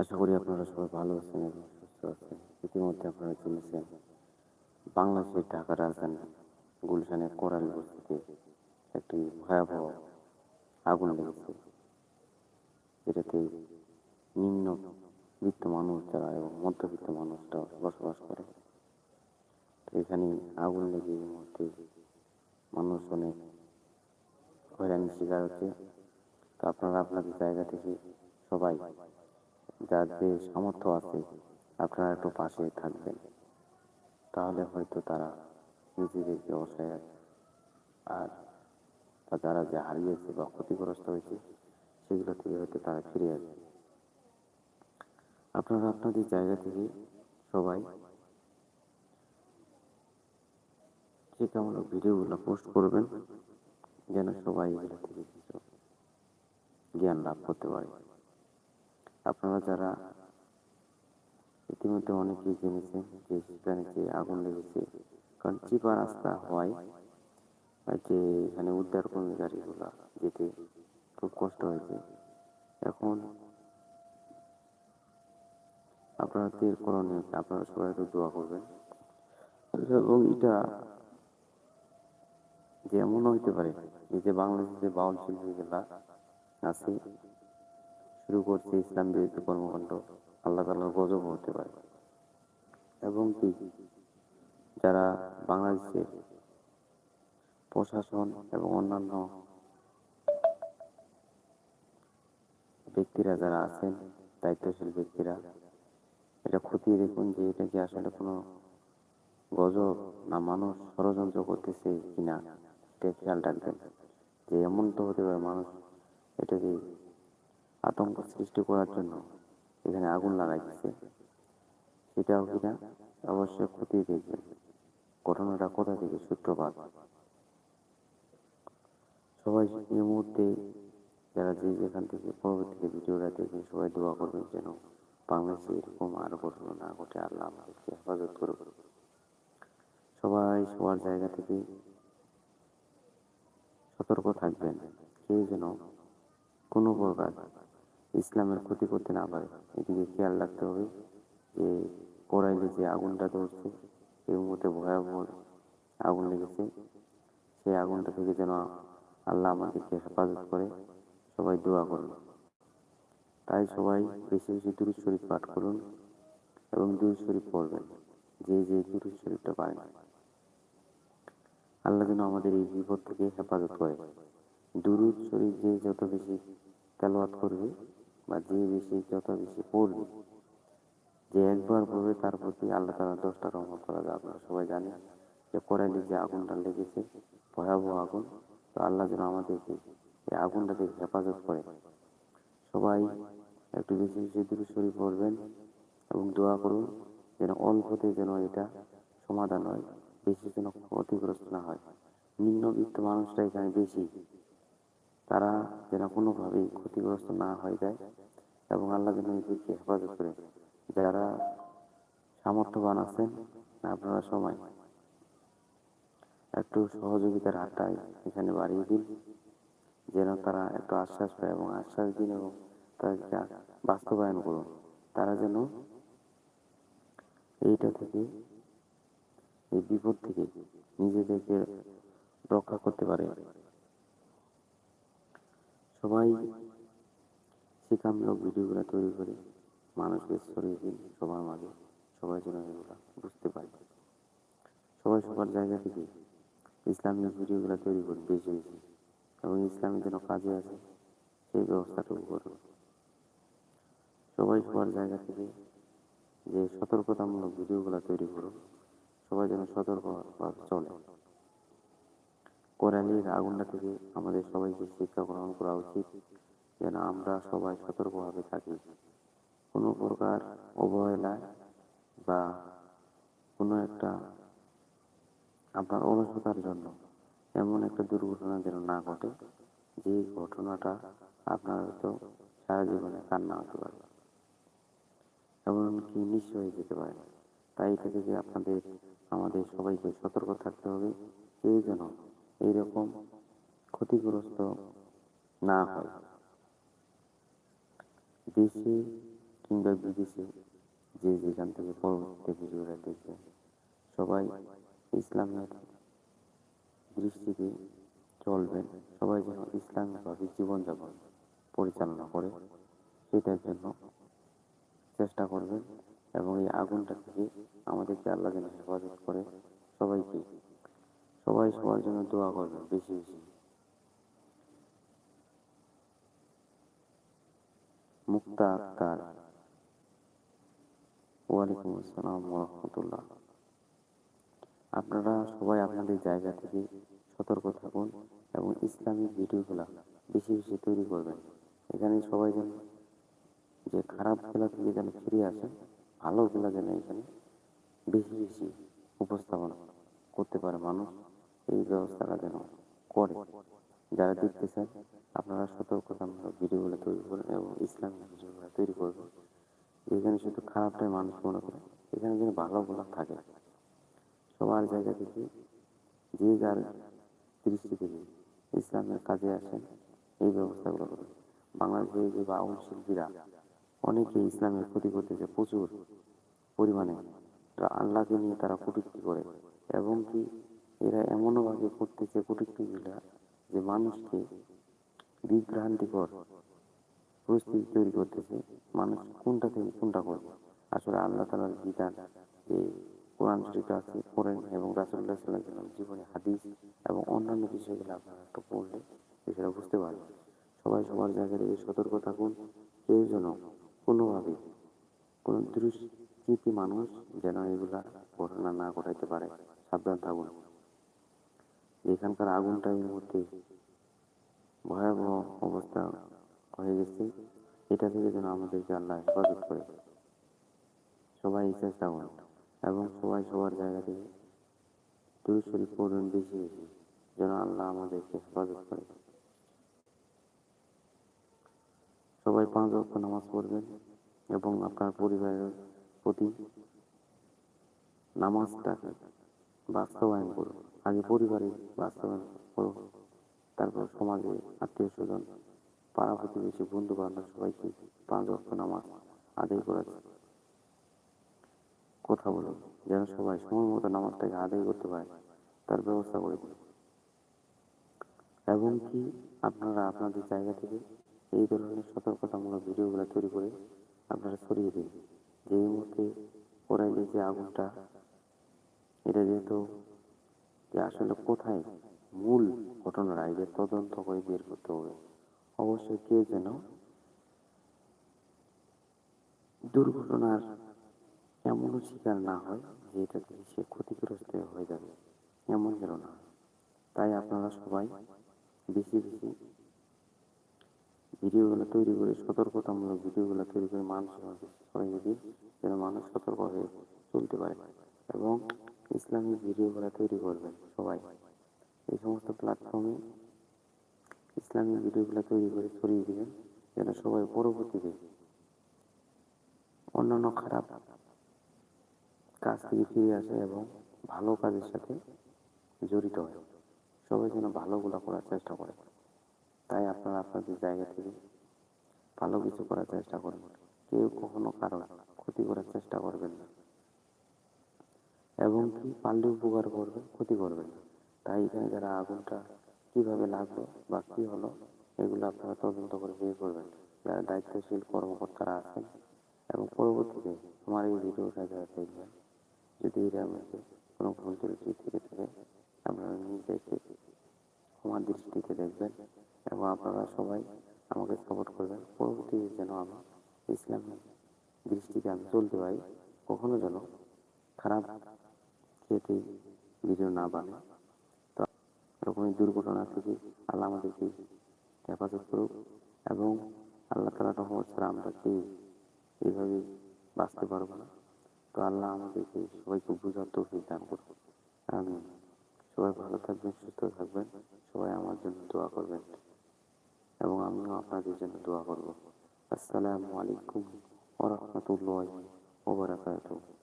আশা করি আপনারা সবাই ভালো আছেন এবং সুস্থ আছেন। ইতিমধ্যে আপনারা জেনেছেন বাংলাদেশের ঢাকা রাজধানী গুলশানের কোরাল বস্তিতে একটি ভয়াবহ আগুন লেগেছে। যেটাতে নিম্ন বিত্ত মানুষ যারা এবং মধ্যবিত্ত মানুষরা বসবাস করে। তো এখানে আগুন লেগে এই মুহূর্তে মানুষ অনেক হয়রানির শিকার হচ্ছে। তো আপনারা আপনাদের জায়গা থেকে সবাই যাদের সামর্থ্য আছে, আপনারা একটু পাশে থাকবেন। তাহলে হয়তো তারা নিজেদেরকে অসহায় আর যারা যে হারিয়েছে বা ক্ষতিগ্রস্ত হয়েছে, সেগুলো থেকে হয়তো তারা ফিরে আসবে। আপনারা আপনাদের জায়গা থেকে সবাই শিক্ষামূলক ভিডিওগুলো পোস্ট করবেন, যেন সবাই এগুলো থেকে কিছু জ্ঞান লাভ করতে পারে। যারা ইতিমধ্যে অনেকেই জেনেছেন যে যে আগুন লেগেছে কারণ চিপা রাস্তা হওয়ায় যে এখানে উদ্ধার কর্মী গাড়িগুলো যেতে খুব কষ্ট হয়েছে এখন আপনাদের করণীয়? আপনারা সবাই একটু দোয়া করবেন এবং এটা যে এমনও হইতে পারে, এই যে বাংলাদেশে বাউল শিল্পীগুলা আছে শুরু করছে ইসলাম বিরোধী কর্মকাণ্ড। আল্লাহ তালার গজব হতে পারে। এবং কি? যারা বাংলাদেশের প্রশাসন এবং অন্যান্য ব্যক্তিরা যারা আছেন, দায়িত্বশীল ব্যক্তিরা, এটা খতিয়ে দেখুন যে এটা কি আসলে কোনো গজব না মানুষ ষড়যন্ত্র করতেছে কিনা? এটা খেয়াল রাখবেন যে এমন তো হতে পারে মানুষ এটাকে আতঙ্ক সৃষ্টি করার জন্য এখানে আগুন লাগাইতেছে। সেটাও কিনা অবশ্যই খতিয়ে দেখবেন। ঘটনাটা কোথা থেকে? সূত্রপাত সবাই এই মুহূর্তে যারা যে যেখান থেকে পরবর্তীতে ভিডিওটা দেখবেন, সবাই দোয়া করবেন যেন বাংলাদেশে এরকম আর ঘটনা না ঘটে। আল্লাহ আমাদেরকে হেফাজত করুক। সবাই সবার জায়গা থেকে সতর্ক থাকবেন। কেউ যেন কোনো প্রকার ইসলামের ক্ষতি করতে না পারে। এদিকে খেয়াল রাখতে হবে যে কোরাইলে যে আগুনটা ধরছে, এই মুহূর্তে ভয়াবহ আগুন লেগেছে। সেই আগুনটা থেকে যেন আল্লাহ আমাদেরকে হেফাজত করে, সবাই দোয়া করুন। তাই সবাই বেশি বেশি দুরুদ শরীফ পাঠ করুন এবং দুরুদ শরীফ পড়বেন, যে যে দুরুদ শরীফটা পারেন। আল্লাহ যেন আমাদের এই বিপদ থেকে হেফাজত করে। দুরুদ শরীফ যে যত বেশি তেলাওয়াত করবে বা যে বেশি, যত বেশি পড়বে, যে একবার পড়বে, তার প্রতি আল্লাহ তালা দশটা রহমত করা যায়, আপনারা সবাই জানেন। যে কোরাইলে যে আগুনটা লেগেছে, ভয়াবহ আগুন, তো আল্লাহ যেন আমাদেরকে এই আগুনটা থেকে হেফাজত করে। সবাই একটু বেশি বেশি দূরে শরীর পড়বেন এবং দোয়া করুন, যেন অল্পতে যেন এটা সমাধান হয়, বেশি যেন ক্ষতিগ্রস্ত না হয়। নিম্নবিত্ত মানুষরা এখানে বেশি। তারা যেন কোনোভাবেই ক্ষতিগ্রস্ত না হয়ে যায় এবং আল্লাহ যেন এদেরকে হেফাজত করে। যারা সামর্থ্যবান আছেন আপনারা সময় একটু সহযোগিতার হাতটাই এখানে বাড়িয়ে দিন, যেন তারা একটু আশ্বাস পায় এবং আশ্বাস দিন এবং তাদেরকে বাস্তবায়ন করুন। তারা যেন এইটা থেকে, এই বিপদ থেকে নিজেদেরকে রক্ষা করতে পারে। সবাই শিক্ষামূলক ভিডিওগুলো তৈরি করে মানুষকে ছড়িয়ে দিন সবার মাঝে। সবাই যেন এগুলো বুঝতে পারে। সবাই সবার জায়গা থেকে ইসলামিক ভিডিওগুলো তৈরি করুন, বেশি বেশি। এবং ইসলামের যেন কাজে আসে, সেই ব্যবস্থাটুকু করুন। সবাই সবার জায়গা থেকে যে সতর্কতামূলক ভিডিওগুলো তৈরি করুন, সবাই যেন সতর্কভাবে চলে। কোরআনের আগুনটা থেকে আমাদের সবাইকে শিক্ষা গ্রহণ করা উচিত, যেন আমরা সবাই সতর্কভাবে থাকি। কোনো প্রকার অবহেলায় বা কোনো একটা আপনার অলসতার জন্য এমন একটা দুর্ঘটনা যেন না ঘটে, যে ঘটনাটা আপনার হয়তো সারা জীবনে কান্না হতে পারে। এমনকি নিঃস্ব হয়ে যেতে পারে। তাই থেকে যে আপনাদের, আমাদের সবাইকে সতর্ক থাকতে হবে কেউ এইরকম ক্ষতিগ্রস্ত না হয়। দেশে কিংবা বিদেশে যে যেখান থেকে পরবর্তীতে ভিডিওটা দেখবেন, সবাই ইসলামের দৃষ্টিতে চলবেন। সবাই যেন ইসলামিকভাবে জীবনযাপন পরিচালনা করে, সেটার জন্য চেষ্টা করবেন এবং এই আগুনটা থেকে আমাদেরকে আল্লাহ যেন হেফাজত করে সবাইকে সবাই সবার জন্য দোয়া করবেন বেশি বেশি মুক্তা আক্তার। ওয়ালাইকুম আসসালাম রহমতুল্লাহ আপনারা সবাই আপনাদের জায়গা থেকে সতর্ক থাকুন এবং ইসলামিক ভিডিওগুলো বেশি বেশি তৈরি করবেন। এখানে সবাই যেন যে খারাপ খেলা থেকে যেন ফিরে আসে ভালো খেলা যেন এখানে বেশি বেশি উপস্থাপন করতে পারে মানুষ। এই ব্যবস্থাটা যেন করে যারা দেখতেছেন, আপনারা সতর্কতামূলক ভিডিওগুলো তৈরি করুন এবং ইসলামিক ভিডিওগুলো তৈরি করবেন। এখানে শুধু খারাপটাই মানুষ মনে করে, এখানে যেন ভালোগুলো থাকে, সবার জায়গা থেকে যে যার দৃষ্টি থেকে ইসলামের কাজে আসেন, এই ব্যবস্থাগুলো করুন। বাংলাদেশে যে বাউল শিল্পীরা অনেকে ইসলামের ক্ষতি করতেছে প্রচুর পরিমাণে। আল্লাহকে নিয়ে তারা কটূক্তি করে, এবং কি এরা এমনও ভাবে করতেছে কটূক্তিগুলা যে মানুষকে বিভ্রান্তিকর পরিস্থিতি তৈরি করতেছে। মানুষ কোনটা থেকে কোনটা করবে? আসলে আল্লাহ তালার বিধান যে কোরআন শরীফ আছে, পড়েন এবং রাসুল্লাহ সাল্লাহ জীবনে হাদিস এবং অন্যান্য বিষয়গুলো আপনারা একটু পড়লে বিষয়টা বুঝতে পারবেন। সবাই সবার জায়গা থেকে সতর্ক থাকুন। কেউ যেন কোনোভাবে কোনো দুষ্কৃতি মানুষ যেন এগুলা ঘটনা না ঘটাইতে পারে। সাবধান থাকুন। এখানকার আগুনটা এই মুহূর্তে ভয়াবহ অবস্থা হয়ে গেছে। এটা থেকে যেন আমাদেরকে আল্লাহ হেফাজত করে। সবাই চেষ্টা করুন এবং সবাই সবার জায়গা থেকে দুই শরীফ পড়ুন, বেশি বেশি, যেন আল্লাহ আমাদেরকে হেফাজত করে। সবাই পাঁচ ওয়াক্ত নামাজ পড়বেন এবং আপনার পরিবারের প্রতি নামাজটাকে বাস্তবায়ন করুন। আগে পরিবারে বাস্তবায়ন করুন তারপর সমাজে আত্মীয় স্বজন, পাড়া প্রতিবেশী বন্ধু বান্ধব সবাইকে পাঁচ ওয়াক্ত নামাজ আদায় করার কথা বলুন যেন সবাই সময় মতো নামাজটাকে আদায় করতে পারে, তার ব্যবস্থা করে দিন এবং কি আপনারা আপনাদের জায়গা থেকে এই ধরনের সতর্কতামূলক ভিডিওগুলো তৈরি করে আপনারা ছড়িয়ে দিন। যে মুহূর্তে ওরাইলে যে আগুনটা, এটা যেহেতু যে আসলে কোথায় মূল ঘটনাটা এটা তদন্ত করে বের করতে হবে। অবশ্যই কেউ যেন দুর্ঘটনার এমনও শিকার না হয় যে এটা থেকে সে ক্ষতিগ্রস্ত হয়ে যাবে, এমন যেন না তাই আপনারা সবাই বেশি বেশি ভিডিওগুলো তৈরি করে সতর্কতামূলক ভিডিওগুলো তৈরি করে মানুষের মাঝে ছড়িয়ে দিন যেন মানুষ সতর্ক হয়ে চলতে পারে এবং ইসলামিক ভিডিওগুলো তৈরি করবেন সবাই। এই সমস্ত প্ল্যাটফর্মে ইসলামিক ভিডিওগুলো তৈরি করে ছড়িয়ে দিবেন, যেন সবাই পরবর্তীতে অন্যান্য খারাপ কাজ থেকে ফিরে আসে এবং ভালো কাজের সাথে জড়িত হয়। সবাই যেন ভালোগুলো করার চেষ্টা করে। তাই আপনারা আপনাদের জায়গা থেকে ভালো কিছু করার চেষ্টা করবেন। কেউ কখনো কারও ক্ষতি করার চেষ্টা করবেন না। এবং কি পারলে উপকার করবেন ক্ষতি করবেন না। তাই এখানে যারা আগুনটা কীভাবে লাগল বা কি হলো, এগুলো আপনারা তদন্ত করে বের করবেন। যারা দায়িত্বশীল কর্মকর্তারা আছেন এবং পরবর্তীতে আমার এই ভিডিওটা যারা দেখবেন, যদি এর মধ্যে কোনো ভুল ত্রুটি থেকে থাকে, আপনারা নিজেকে আমার দৃষ্টিতে দেখবেন এবং আপনারা সবাই আমাকে সাপোর্ট করবেন। পরবর্তীতে যেন আমার ইসলামের দৃষ্টিতে আমি চলতে পারি, কখনো যেন খারাপ খেতে ভিডিও না বানে তো এরকমই দুর্ঘটনা থেকে আল্লাহ আমাদেরকে হেফাজত করুক এবং আল্লাহ তালা রহমত ছাড়া আমরা কেউ এইভাবে বাঁচতে পারব না। তো আল্লাহ আমাদেরকে সবাইকে বুঝার তৌফিক দান করুক। আমি সবাই ভালো থাকবেন, সুস্থ থাকবেন। সবাই আমার জন্য দোয়া করবেন এবং আমিও আপনাদের জন্য দোয়া করব। আসসালামু আলাইকুম ওয়া রাহমাতুল্লাহি ওয়া বারাকাতুহু।